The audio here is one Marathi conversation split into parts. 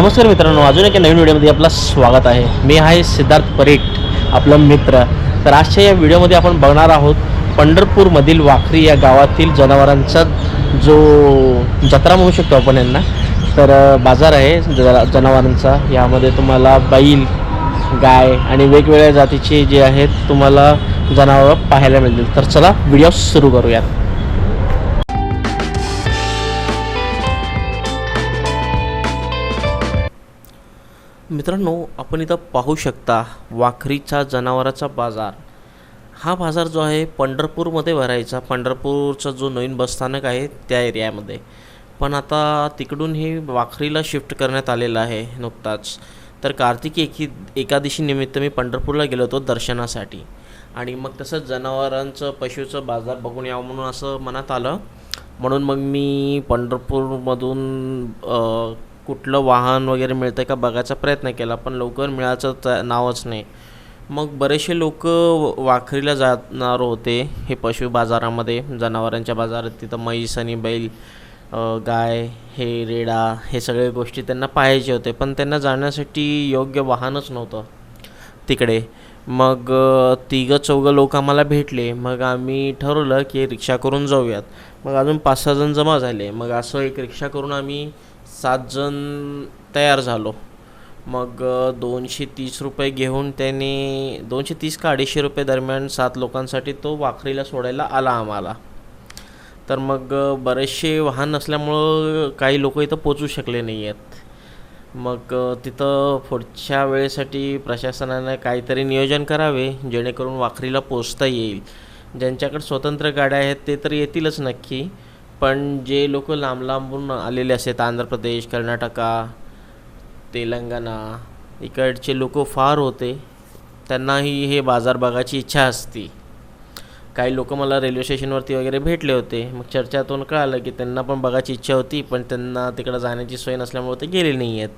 नमस्कार मित्रांनो अजून एका नवीन व्हिडिओमध्ये आपलं स्वागत आहे. मी आहे सिद्धार्थ परेट आपला मित्र. तर आजच्या या व्हिडिओमध्ये आपण बघणार आहोत पंढरपूरमधील वाखरी या गावातील जनावरांचा जो जत्रा म्हणू शकतो आपण यांना तर बाजार आहे ज जनावरांचा. यामध्ये तुम्हाला बैल गाय आणि वेगवेगळ्या जातीचे जे आहेत तुम्हाला जनावरं पाहायला मिळतील. तर चला व्हिडिओ सुरू करूयात. मित्रांनो आपण इथं पाहू शकता वाखरीचा जनावराचा बाजार. हा बाजार जो आहे पंढरपूरमध्ये भरायचा. पंढरपूरचा जो नवीन बसस्थानक आहे त्या एरियामध्ये. पण आता तिकडून हे वाखरीला शिफ्ट करण्यात आलेलं आहे नुकताच. तर कार्तिकी एकी एकादशी निमित्त मी पंढरपूरला गेलो होतो दर्शनासाठी. आणि मग तसंच जनावरांचं पशूचं बाजार बघून यावं म्हणून असं मनात आलं. म्हणून मग मी पंढरपूरमधून कुठलं वाहन वगैरे मिळतं का बघायचा प्रयत्न केला पण लवकर मिळायचं त- नावच नाही. मग बरेचसे लोक वाखरीला जाणार होते हे पशु बाजारामध्ये जनावरांच्या बाजारात. तिथं म्हैस आणि बैल गाय हे रेडा हे सगळे गोष्टी त्यांना पाहायचे होते पण त्यांना जाण्यासाठी योग्य वाहनच नव्हतं तिकडे. मग तिघं चौघं लोक आम्हाला भेटले. मग आम्ही ठरवलं की रिक्षा करून जाऊयात. मग अजून पाच सहा जण जमा झाले. मग असं एक रिक्षा करून आम्ही सात जण तयार झालो. मग दोनशे तीस रुपये घेऊन त्याने दोनशे तीस का अडीचशे रुपये दरम्यान सात लोकांसाठी तो वाखरीला सोडायला आला आम्हाला. तर मग बरेचसे वाहन नसल्यामुळं काही लोक इथं पोचू शकले नाही आहेत मग तिथं पुढच्या वेळेसाठी प्रशासनानं काहीतरी नियोजन करावे जेणेकरून वाखरीला पोचता येईल. ज्यांच्याकडे स्वतंत्र गाड्या आहेत ते तर येतीलच नक्की. पण जे लोक लांब लांबून आलेले असतात आंध्र प्रदेश कर्नाटका तेलंगणा इकडचे लोक फार होते त्यांनाही हे बाजार बघायची इच्छा असती. काही लोक मला रेल्वे स्टेशनवरती वगैरे भेटले होते. मग चर्चातून कळालं की त्यांना पण बघायची इच्छा होती पण त्यांना तिकडं जाण्याची सोय नसल्यामुळे ते गेले नाही आहेत.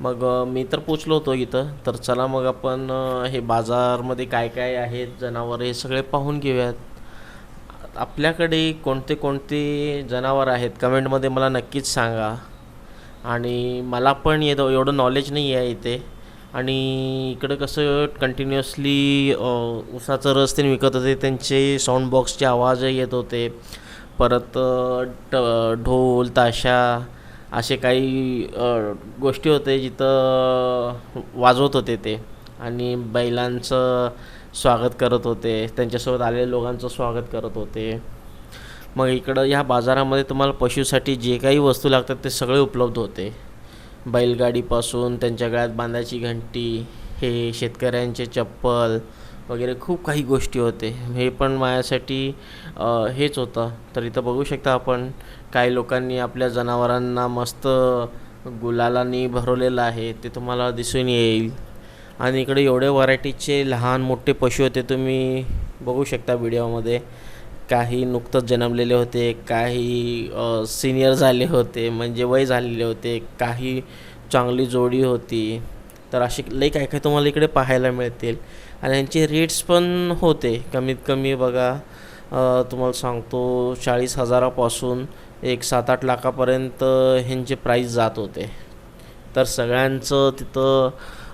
मग मी तर पोचलो होतो इथं. तर चला मग आपण हे बाजारमध्ये काय काय आहेत जनावरं हे सगळे पाहून घेऊयात. आपल्याकडे कोणते कोणते जनावर आहेत? कमेंटमध्ये मला नक्कीच सांगा. आणि मला पण येतो एवढं नॉलेज नाही आहे इथे. आणि इकडं कसं कंटिन्युअसली उसाचं रस ते विकत होते त्यांचे साऊंड बॉक्सचे आवाजही येत होते. परत ट ढोल ताशा असे काही गोष्टी होते जिथं वाजवत होते ते. आणि बैलांचं स्वागत करत होते. त्यांच्यासोबत आलेल्या लोकांचं स्वागत करत होते. मग इकडं ह्या बाजारामध्ये तुम्हाला पशुसाठी जे काही वस्तू लागतात ते सगळे उपलब्ध होते. बैलगाडीपासून त्यांच्या गळ्यात बांधायची घंटी हे शेतकऱ्यांचे चप्पल वगैरे खूप काही गोष्टी होते. हे पण माझ्यासाठी हेच होतं. तर इथं बघू शकता आपण काही लोकांनी आपल्या जनावरांना मस्त गुलालांनी भरवलेलं आहे. ते तुम्हाला दिसून येईल. आणि इकडे एवढे व्हरायटीचे लहान मोठे पशु होते तुम्ही बघू शकता व्हिडिओमध्ये. काही नुकतंच जन्मलेले होते काही सिनियर झाले होते म्हणजे वय झालेले होते काही चांगली जोडी होती. तर असे लई काय काय तुम्हाला इकडे पाहायला मिळतील. आणि यांचे रेट्स पण होते कमीत कमी बघा तुम्हाला सांगतो चाळीस हजारापासून एक सात आठ लाखापर्यंत ह्यांचे प्राईस जात होते. तर सगळ्यांचं तिथं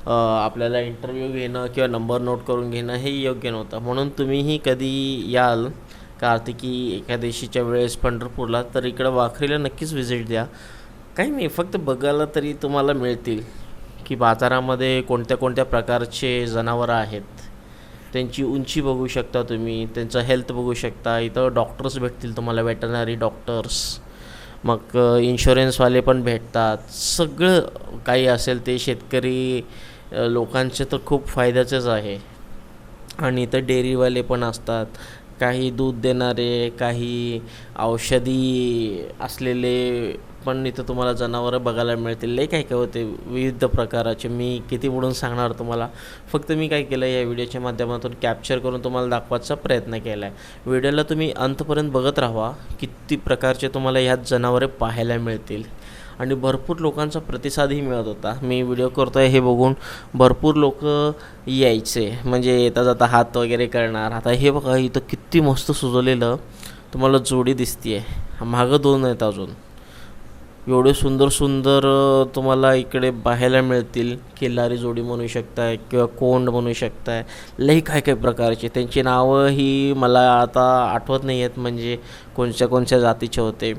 आपल्याला इंटरव्ह्यू घेणं किंवा नंबर नोट करून घेणं हे योग्य नव्हतं. म्हणून तुम्हीही कधी याल कार्तिकी एकादशीच्या वेळेस पंढरपूरला तर इकडं वाखरीला नक्कीच व्हिजिट द्या. काही नाही फक्त बघायला तरी तुम्हाला मिळतील की बाजारामध्ये कोणत्या कोणत्या प्रकारचे जनावरं आहेत. त्यांची उंची बघू शकता तुम्ही त्यांचं हेल्थ बघू शकता. इथं डॉक्टर्स भेटतील तुम्हाला वेटनरी डॉक्टर्स मग इन्शुरन्सवाले पण भेटतात. सगळं काही असेल ते शेतकरी लोकांचे तर खूप फायद्याचंच आहे. आणि इथं डेअरीवाले पण असतात. काही दूध देणारे काही औषधी असलेले पण इथं तुम्हाला जनावरं बघायला मिळतील. लई काय काय होते विविध प्रकाराचे. मी किती म्हणून सांगणार तुम्हाला. फक्त मी काय केलं या व्हिडिओच्या माध्यमातून कॅप्चर करून तुम्हाला दाखवायचा प्रयत्न केला आहे व्हिडिओला तुम्ही अंतपर्यंत बघत राहा किती प्रकारचे तुम्हाला ह्यात जनावरे पाहायला मिळतील. आणि भरपूर लोकांचा प्रतिसादही मिळत होता. मी व्हिडिओ करतो आहे हे बघून भरपूर लोक यायचे. म्हणजे येता जाता हात वगैरे करणार. आता हे बघा इथं किती मस्त सुजवलेलं तुम्हाला जोडी दिसते आहे मागं दोन आहेत अजून. एवढे सुंदर सुंदर तुम्हाला इकडे पाहायला मिळतील. खिल्लारी जोडी म्हणू शकताय किंवा कोंड म्हणू शकताय. लई काय काय प्रकारचे. त्यांची नावं ही मला आता आठवत नाही आहेत म्हणजे कोणत्या कोणत्या जातीचे होते.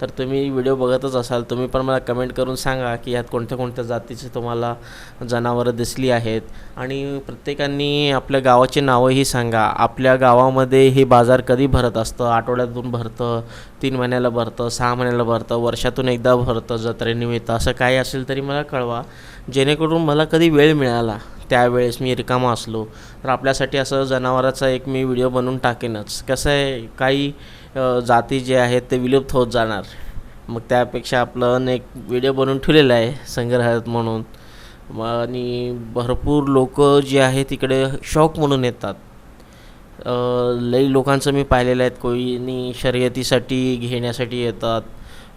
तर तुम्ही व्हिडिओ बघतच असाल तुम्ही पण मला कमेंट करून सांगा की यात कोणत्या कोणत्या जातीचे तुम्हाला जनावरं दिसली आहेत. आणि प्रत्येकाने आपल्या गावाची नावंही सांगा. आपल्या गावामध्ये हे बाजार कधी भरत असतं? आठवड्यातून भरतं तीन महिन्याला भरतं सहा महिन्याला भरतं वर्षातून एकदा भरतं जत्रेनिमित्त? असं काही असेल तरी मला कळवा. जेणेकरून मला कधी वेळ मिळाला त्यावेळेस मी रिकामा असलो. तर आपल्यासाठी असं जनावराचा एक मी व्हिडिओ बनवून टाकेनच. कसं आहे काही जाती जे आहेत ते विलुप्त होत जाणार. मग त्यापेक्षा आपलं एक व्हिडिओ बनवून ठेवलेला आहे संग्रहात म्हणून. मग आणि भरपूर लोक जे आहे तिकडे शौक म्हणून येतात. लई लोकांचं मी पाहिलेलं आहेत कोणी शर्यतीसाठी घेण्यासाठी येतात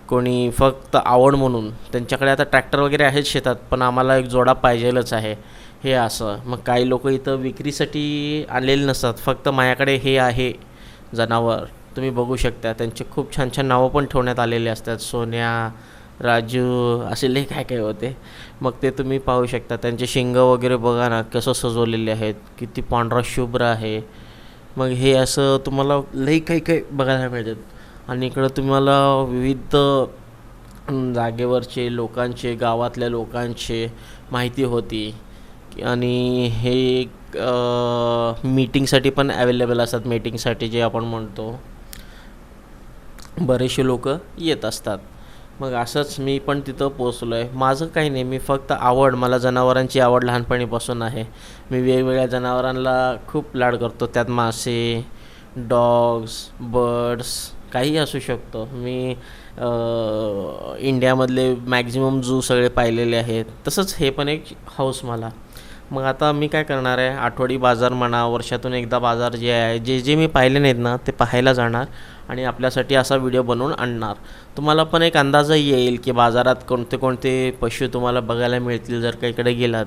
कोणी फक्त आवड म्हणून. त्यांच्याकडे आता ट्रॅक्टर वगैरे आहेत शेतात पण आम्हाला एक जोडा पाहिजेलच आहे हे असं. मग काही लोक इथं विक्रीसाठी आलेले नसतात फक्त माझ्याकडे हे आहे जनावर. तुम्ही बघू शकता त्यांचे खूप छान छान नावं पण ठेवण्यात आलेले असतात. सोन्या राजू असे लई काय काय होते. मग ते तुम्ही पाहू शकता. त्यांचे शिंग वगैरे बघा ना कसं सजवलेले आहेत. किती पांढरा शुभ्र आहे. मग हे असं तुम्हाला लई काही काही बघायला मिळतात. आणि इकडं तुम्हाला विविध जागेवरचे लोकांचे गावातल्या लोकांचे माहिती होती. आणि हे मीटिंगसाठी पण अवेलेबल असतात. मीटिंगसाठी जे आपण म्हणतो. बरेचसे लोक येत असतात. मग असंच मी पण तिथं पोचलो आहे माझं काही नाही मी फक्त आवड मला जनावरांची आवड लहानपणीपासून आहे. मी वेगवेगळ्या जनावरांना खूप लाड करतो. त्यात मासे डॉग्स बर्ड्स काही असू शकतो. मी इंडियामधले मॅक्झिमम जू सगळे पाहिलेले आहेत. तसंच हे पण एक हाऊस मला. मग आता मी काय करणार आहे? आठवडी बाजार म्हणा वर्षातून एकदा बाजार जे आहे जे जे मी पाहिले नाहीत ना ते पाहायला जाणार. आणि आपल्यासाठी असा व्हिडिओ बनवून आणणार. तुम्हाला पण एक अंदाजही येईल की बाजारात कोणते कोणते पशु तुम्हाला बघायला मिळतील जर का इकडे गेलात.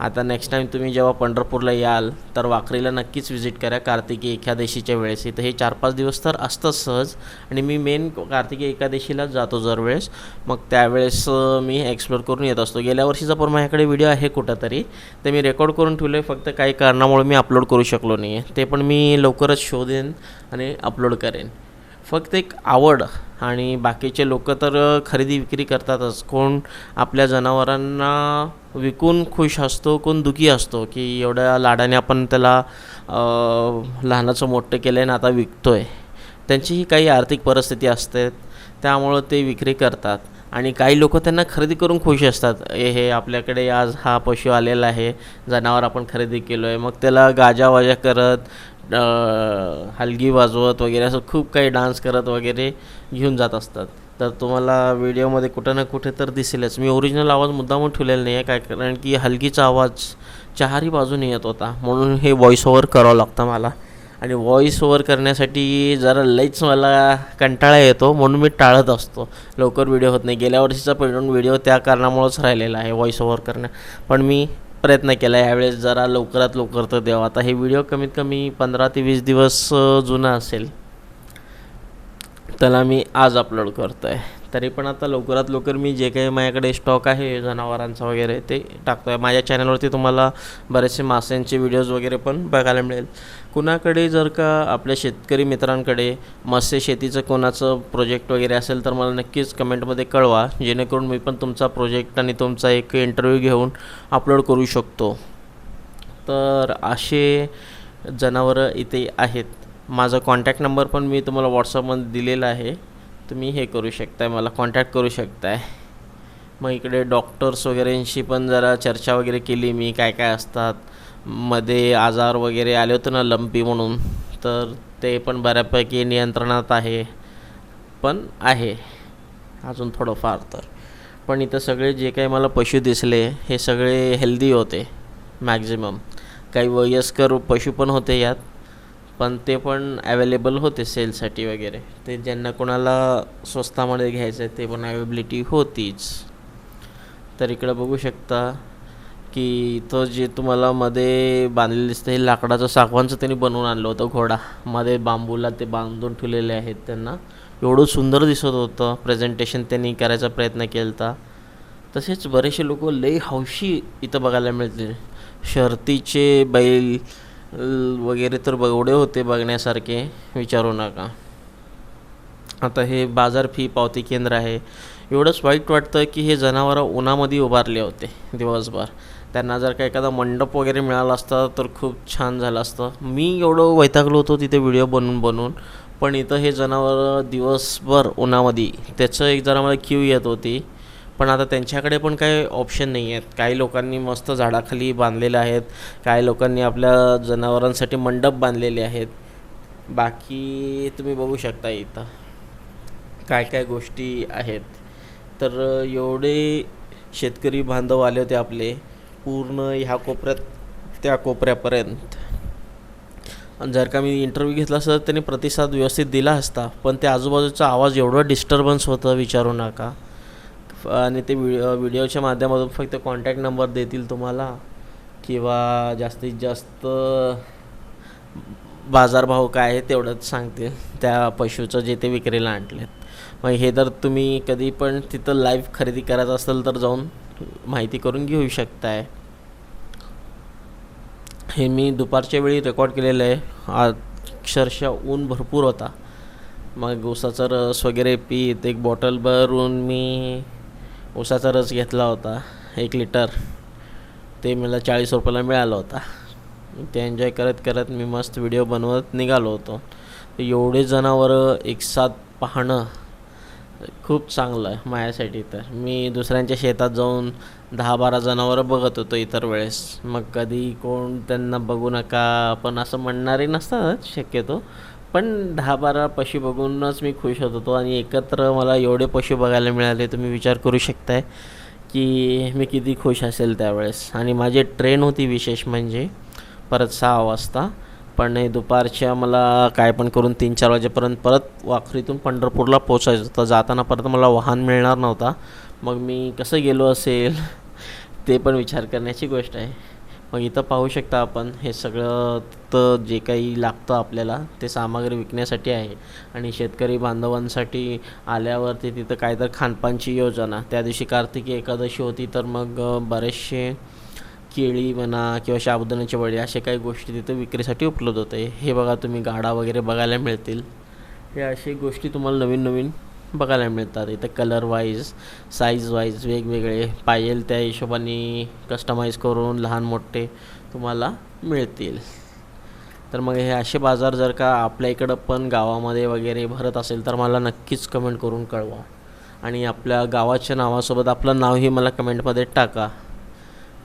आता नेक्स्ट टाईम तुम्ही जेव्हा पंढरपूरला याल तर वाकरीला नक्कीच व्हिजिट करा. कार्तिकी एकादशीच्या वेळेस. इथं हे चार पाच दिवस तर असतंच सहज. आणि मी मेन कार्तिकी एकादशीलाच जातो जर वेळेस मग त्यावेळेस मी एक्सप्लोर करून येत असतो. गेल्या वर्षीचा पण माझ्याकडे व्हिडिओ आहे कुठंतरी. ते मी रेकॉर्ड करून ठेवलं आहे फक्त काही कारणामुळे मी अपलोड करू शकलो नाही आहे ते पण मी लवकरच शोधेन आणि अपलोड करेन. फक्त एक आवड आणि बाकीचे लोक तर खरेदी विक्री करतातच. कोण आपल्या जनावरांना विकून खुश असतो कोण दुखी असतो की एवढ्या लाडाने आपण त्याला लहानाचं मोठं केलं आहे आणि आता विकतो आहे त्यांचीही काही आर्थिक परिस्थिती असते त्यामुळं ते विक्री करतात. आणि काही लोक त्यांना खरेदी करून खुश असतात. हे हे आपल्याकडे आज हा पशु आलेला आहे जनावर आपण खरेदी केलो आहे मग त्याला गाजावाजा करत हलगी वाजवत वगैरे असं खूप काही डान्स करत वगैरे घेऊन जात असतात. तर तुम्हाला व्हिडिओमध्ये कुठं ना कुठे तर दिसेलच. मी ओरिजिनल आवाज मुद्दामून ठेवलेला नाही आहे काय कारण की हलगीचा आवाज चारही बाजूने येत होता. म्हणून हे व्हॉइस ओव्हर करावं लागतं मला. आणि व्हॉइस ओव्हर करण्यासाठी जरा लईच मला कंटाळा येतो म्हणून मी टाळत असतो. लवकर व्हिडिओ होत नाही. गेल्या वर्षीचा पण व्हिडिओ त्या कारणामुळंच राहिलेला आहे व्हॉइस ओव्हर करणं. पण मी प्रयत्न केला. यावेळेस जरा लवकरात लवकर तर द्यावं. आता हे व्हिडिओ कमीत कमी पंधरा ते वीस दिवस जुना असेल. त्याला मी आज अपलोड करतो आहे तरी पण आता लवकरात लवकर मी जे काही माझ्याकडे स्टॉक आहे जनावरांचा वगैरे ते टाकतो आहे माझ्या चॅनलवरती तुम्हाला बरेचसे माशांचे व्हिडिओज वगैरे पण बघायला मिळेल. कुणाकडे जर का आपल्या शेतकरी मित्रांकडे मत्स्य शेतीचं कोणाचं प्रोजेक्ट वगैरे असेल तर मला नक्कीच कमेंटमध्ये कळवा. जेणेकरून मी पण तुमचा प्रोजेक्ट आणि तुमचा एक इंटरव्ह्यू घेऊन अपलोड करू शकतो. तर असे जनावरं इथे आहेत. माझा कॉन्टॅक्ट नंबर पण मी तुम्हाला व्हॉट्सअपमध्ये दिलेला आहे. तुम्ही हे करू शकताय मला कॉन्टॅक्ट करू शकताय. मग इकडे डॉक्टर्स वगैरेंशी पण जरा चर्चा वगैरे केली मी काय काय असतात. मध्ये आजार वगैरे आले होते ना लंपी म्हणून तर ते पण बऱ्यापैकी नियंत्रणात आहे. पण आहे. अजून थोडंफार तर. पण इथं सगळे जे काही मला पशु दिसले हे सगळे हेल्दी होते मॅक्झिमम काही वयस्कर पशु पण होते यात. पण ते पण अवेलेबल होते सेलसाठी वगैरे. ते ज्यांना कोणाला स्वस्तामध्ये घ्यायचं आहे ते पण अवेबिलिटी होतीच. तर इकडं बघू शकता की इथं जे तुम्हाला मध्ये बांधलेलं दिसतं हे लाकडाचं सागवानचं त्यांनी बनवून आणलं होतं घोडा. मध्ये बांबूला ते बांधून ठेवलेले आहेत त्यांना. एवढं सुंदर दिसत होतं प्रेझेंटेशन त्यांनी करायचा प्रयत्न केला होता तसेच बरेचसे लोक लई हौशी इथं बघायला मिळतील. शर्तीचे बैल वगैरे तर एवढे होते बघण्यासारखे विचारू नका. आता हे बाजार फी पावती केंद्र आहे. एवढंच वाईट वाटतं की हे जनावरं उन्हामध्ये उभारले होते दिवसभर. त्यांना जर का एखादा मंडप वगैरे मिळाला असता तर खूप छान झालं असतं. मी एवढं वैतागलो होतो तिथे व्हिडिओ बनवून बनवून. पण इथं हे जनावरं दिवसभर उन्हामध्ये त्याचं एक जरा मला क्यू येत होती. पण आता त्यांच्याकडे पण काही ऑप्शन नाही आहेत. काही लोकांनी मस्त झाडाखाली बांधलेले आहेत. काही लोकांनी आपल्या जनावरांसाठी मंडप बांधलेले आहेत. बाकी तुम्ही बघू शकता इथं. काय काय गोष्टी आहेत. तर एवढे शेतकरी बांधव आले होते आपले. पूर्ण ह्या कोपऱ्यात त्या कोपऱ्यापर्यंत. आणि जर का मी इंटरव्ह्यू घेतला असता तर त्यांनी प्रतिसाद व्यवस्थित दिला असता. पण त्या आजूबाजूचा आवाज एवढा डिस्टर्बन्स होतं विचारू नका. आणि ते व्हिडिओ व्हिडिओच्या माध्यमातून फक्त कॉन्टॅक्ट नंबर देतील तुम्हाला. किंवा जास्तीत जास्त बाजारभाव काय आहे तेवढंच सांगतील त्या पशूचं जे ते विक्रीला आणलेत. मग हे तर तुम्ही कधी पण तिथं लाईव्ह खरेदी करायचं असेल तर जाऊन माहिती करून घेऊ शकताय. हे मी दुपारच्या वेळी रेकॉर्ड केलेलं आहे. अक्षरशः ऊन भरपूर होता. मग उसाचा रस वगैरे पीत एक बॉटल भरून मी उसाचा रस घेतला होता एक लिटर. ते मला चाळीस रुपयाला मिळाला होता. ते एन्जॉय करत करत मी मस्त व्हिडिओ बनवत निघालो होतो. एवढे जनावरं एक साथ पाहणं खूप चांगलं आहे माझ्यासाठी तर. मी दुसऱ्यांच्या शेतात जाऊन दहा बारा जनावरं बघत होतो इतर वेळेस. मग कधी कोण त्यांना बघू नका पण असं म्हणणारे नसतात शक्यतो. पण दहा बारा पशु बघूनच मी खुश होत होतो आणि एकत्र मला एवढे पशु बघायला मिळाले तुम्ही विचार करू शकताय की मी किती खुश असेल त्यावेळेस. आणि माझी ट्रेन होती विशेष म्हणजे परत सहा वाजता. पण हे दुपारच्या मला काय पण करून तीन चार वाजेपर्यंत परत वाखरीतून पंढरपूरला पोचायचं होतं. जाताना परत मला वाहन मिळणार नव्हता. मग मी कसं गेलो असेल ते पण विचार करण्याची गोष्ट आहे. मग इथं पाहू शकता आपण हे सगळं तर जे काही लागतं आपल्याला ते सामग्री विकण्यासाठी आहे. आणि शेतकरी बांधवांसाठी आल्यावरती तिथं काय तर खानपानची योजना. त्या दिवशी कार्तिकी एकादशी होती तर मग बरेचसे केळी म्हणा किंवा साबुदाण्याचे वडे अशा काही गोष्टी तिथं विक्रीसाठी उपलब्ध होते. हे बघा तुम्ही गाडा वगैरे बघायला मिळतील. हे अशी गोष्टी तुम्हाला नवीन नवीन बघायला मिळतात. इथं कलर वाईज साईज वाईज वेगवेगळे पाहिजे त्या हिशोबाने कस्टमाइज करून लहान मोठे तुम्हाला मिळतील. तर मग हे असे बाजार जर का आपल्या इकडं पण गावामध्ये वगैरे भरत असेल तर मला नक्कीच कमेंट करून कळवा. आणि आपल्या गावाच्या नावासोबत आपलं नावही मला कमेंटमध्ये टाका.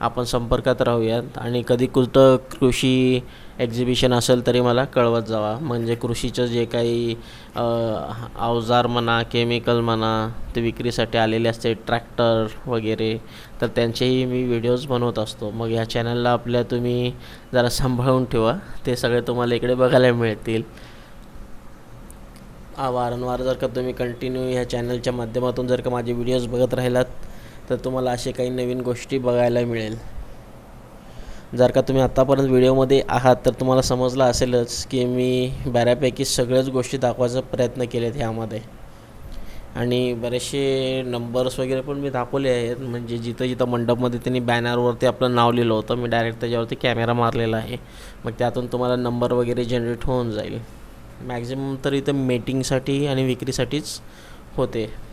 आपण संपर्कात राहूयात. आणि कधी कुठं कृषी एक्झिबिशन असेल तरी मला कळवत जावा. म्हणजे कृषीचं जे काही अवजार म्हणा केमिकल म्हणा ते विक्रीसाठी आलेले असते ट्रॅक्टर वगैरे तर त्यांचेही मी व्हिडिओज बनवत असतो. मग ह्या चॅनलला आपल्या तुम्ही जरा सांभाळून ठेवा. ते सगळे तुम्हाला इकडे बघायला मिळतील. वारंवार जर का तुम्ही कंटिन्यू ह्या चॅनलच्या माध्यमातून जर का माझे व्हिडिओज बघत राहिलात तर तुम्हाला असे काही नवीन गोष्टी बघायला मिळेल. जर का तुम्ही आत्तापर्यंत व्हिडिओमध्ये आहात तर तुम्हाला समजलं असेलच की मी बऱ्यापैकी सगळ्याच गोष्टी दाखवायचा प्रयत्न केलेत ह्यामध्ये. आणि बरेचसे नंबर्स वगैरे पण मी दाखवले आहेत. म्हणजे जिथं जिथं मंडपमध्ये त्यांनी बॅनरवरती आपलं नाव लिहिलं होतं मी डायरेक्ट त्याच्यावरती कॅमेरा मारलेला आहे. मग त्यातून तुम्हाला नंबर वगैरे जनरेट होऊन जाईल. मॅक्झिमम तर इथं मेटिंगसाठी आणि विक्रीसाठीच होते.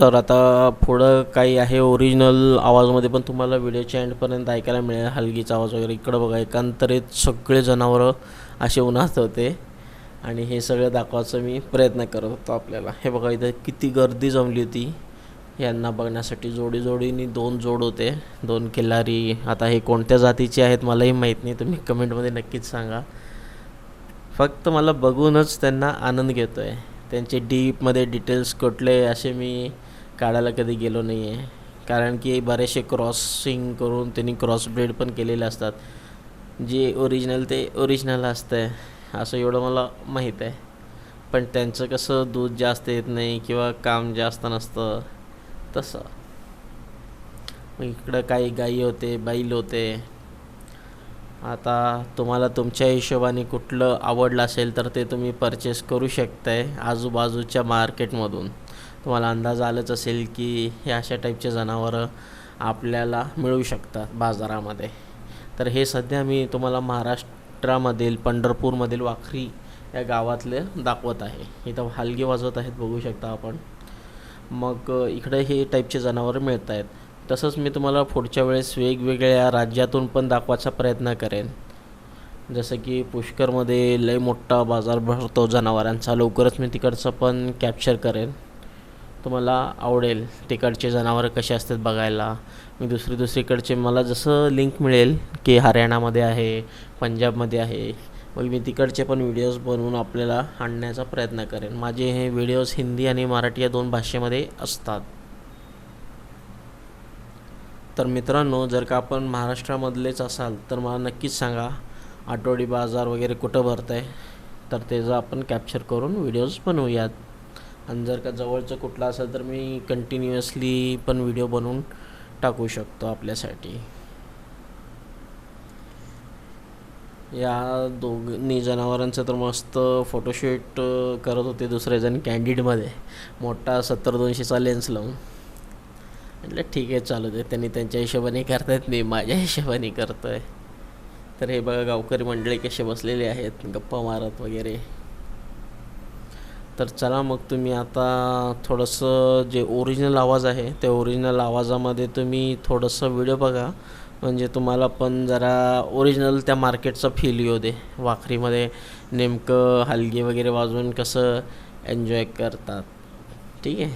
तर आता पुढं काही आहे ओरिजिनल आवाजमध्ये पण तुम्हाला व्हिडिओच्या एंडपर्यंत ऐकायला मिळेल. हलगीचा आवाज वगैरे इकडं बघा एकांतरीत सगळे जनावरं असे उन्हात होते. आणि हे सगळं दाखवायचं मी प्रयत्न करत होतो आपल्याला. हे बघा इथं किती गर्दी जमली होती. यांना बघण्यासाठी जोडीजोडीने दोन जोड होते. दोन किल्लारी आता हे कोणत्या जातीचे आहेत मलाही माहीत नाही. तुम्ही कमेंटमध्ये नक्कीच सांगा. फक्त मला बघूनच त्यांना आनंद घेतो आहे त्यांचे डीपमध्ये डिटेल्स कुठले असे मी काढायला कधी गेलो नाही आहे कारण की बरेचसे क्रॉसिंग करून त्यांनी क्रॉस ब्रेड पण केलेले असतात. जे ओरिजिनल ते ओरिजिनल असतं आहे असं एवढं मला माहीत आहे. पण त्यांचं कसं दूध जास्त येत नाही किंवा काम जास्त नसतं तसं. मग इकडं काही गाई होते बैल होते. आता तुम्हाला तुमच्या हिशोबाने कुठलं आवडलं असेल तर ते तुम्ही परचेस करू शकताय आजूबाजूच्या मार्केटमधून तुम्हाला अंदाज आलंच असेल की हे अशा टाईपचे जनावरं आपल्याला मिळू शकतात बाजारामध्ये. तर हे सध्या मी तुम्हाला महाराष्ट्रामधील पंढरपूरमधील वाखरी या गावातले दाखवत आहे. इथं हालगी वाजवत आहेत बघू शकता आपण. मग इकडे हे टाईपचे जनावरं मिळत आहेत. तसंच मी तुम्हाला पुढच्या वेळेस वेगवेगळ्या राज्यातून पण दाखवायचा प्रयत्न करेन. जसं की पुष्करमध्ये लय मोठा बाजार भरतो जनावरांचा. लवकरच मी तिकडचं पण कॅप्चर करेन. तुम्हाला आवडेल. तिकडचे जनावरं कसे असतात बघायला. मी दुसरी दुसरीकडचे मला जसं लिंक मिळेल की हरियाणामध्ये आहे पंजाबमध्ये आहे मग मी तिकडचे पण व्हिडिओज बनवून आपल्याला आणण्याचा प्रयत्न करेन. माझे हे व्हिडिओज हिंदी आणि मराठी या दोन भाषेमध्ये असतात. तर मित्रांनो जर का आपण महाराष्ट्रामधलेच असाल तर मला नक्कीच सांगा आठवडी बाजार वगैरे कुठं भरत आहे तर त्याचं आपण कॅप्चर करून व्हिडिओज बनवूयात. आणि जर का जवळचं कुठलं असेल तर मी कंटिन्युअसली पण व्हिडिओ बनवून टाकू शकतो आपल्यासाठी. या दोघी जनावरांचं तर मस्त फोटोशूट करत होते दुसरे जण कॅन्डिडमध्ये मोठा सत्तर दोनशेचा लेन्स लावून. म्हटलं ठीक आहे चालू दे. त्यांनी त्यांच्या हिशोबाने करतायत मी माझ्या हिशोबाने करतो आहे तर हे बघा गावकरी मंडळी कसे बसलेले आहेत गप्पा मारत वगैरे. तर चला मग तुम्ही आता थोडंसं जे ओरिजिनल आवाज आहे त्या ओरिजिनल आवाजामध्ये तुम्ही थोडंसं व्हिडिओ बघा. म्हणजे तुम्हाला पण जरा ओरिजिनल त्या मार्केटचा फील येऊ दे. वाखरीमध्ये नेमकं हलगी वगैरे वाजवून कसं एन्जॉय करतात. ठीक आहे?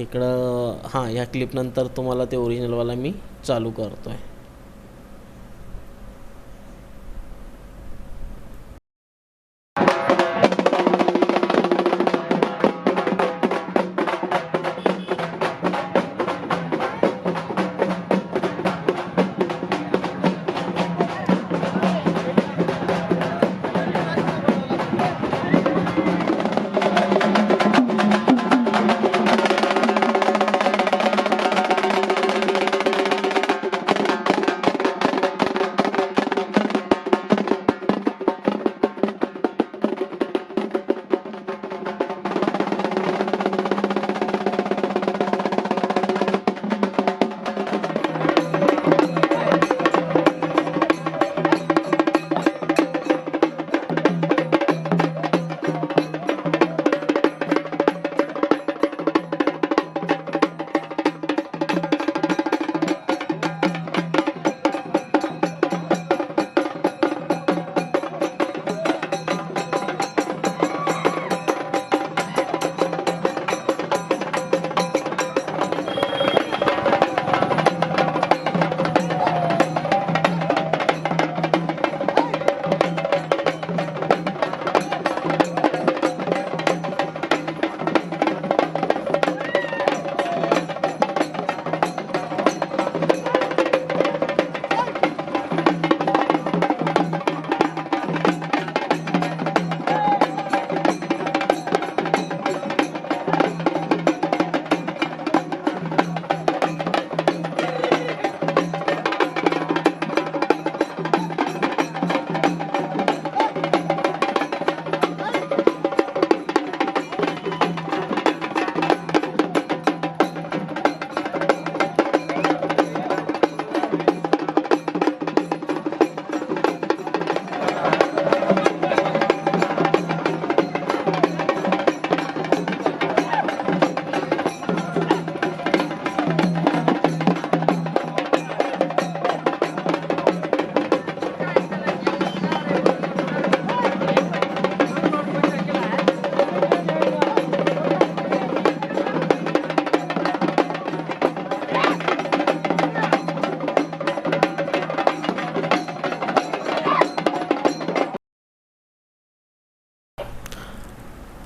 इकडं हां ह्या क्लिपनंतर तुम्हाला ते ओरिजिनलवाला मी चालू करतो आहे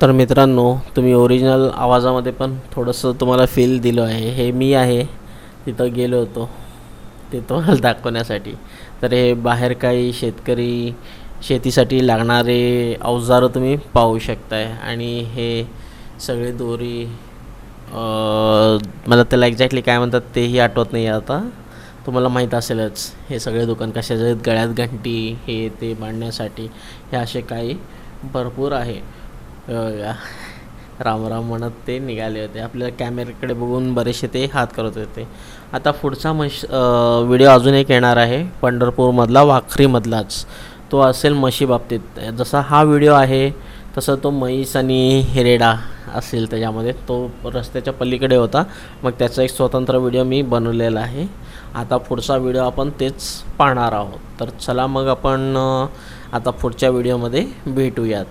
तर मित्रांनो तुम्ही ओरिजिनल आवाजामध्ये पण थोडंसं तुम्हाला फील दिलं आहे. हे मी आहे. तिथं गेलो होतो. ते तुम्हाला दाखवण्यासाठी. तर हे बाहेर काही शेतकरी शेतीसाठी लागणारे अवजारं तुम्ही पाहू शकताय. आणि हे सगळे दोरी मला त्याला एक्झॅक्टली काय म्हणतात तेही आठवत नाही आता. तुम्हाला माहीत असेलच हे सगळे दुकान कशाचे आहेत? गळ्यात घंटी हे ते बांधण्यासाठी. हे असे काही भरपूर आहे. हो राम राम म्हणत ते निघाले होते. आपल्या कॅमेऱ्याकडे बघून बरेचसे ते हात करत होते. आता पुढचा मश व्हिडिओ अजून एक येणार आहे. पंढरपूरमधला वाखरीमधलाच. तो असेल म्हशी बाबतीत. जसा हा व्हिडिओ आहे तसं तो म्हैस आणि हिरेडा असेल त्याच्यामध्ये. तो रस्त्याच्या पलीकडे होता. मग त्याचा एक स्वतंत्र व्हिडिओ मी बनवलेला आहे. आता पुढचा व्हिडिओ आपण तेच पाहणार आहोत. तर चला मग आपण आता पुढच्या व्हिडिओमध्ये भेटूयात.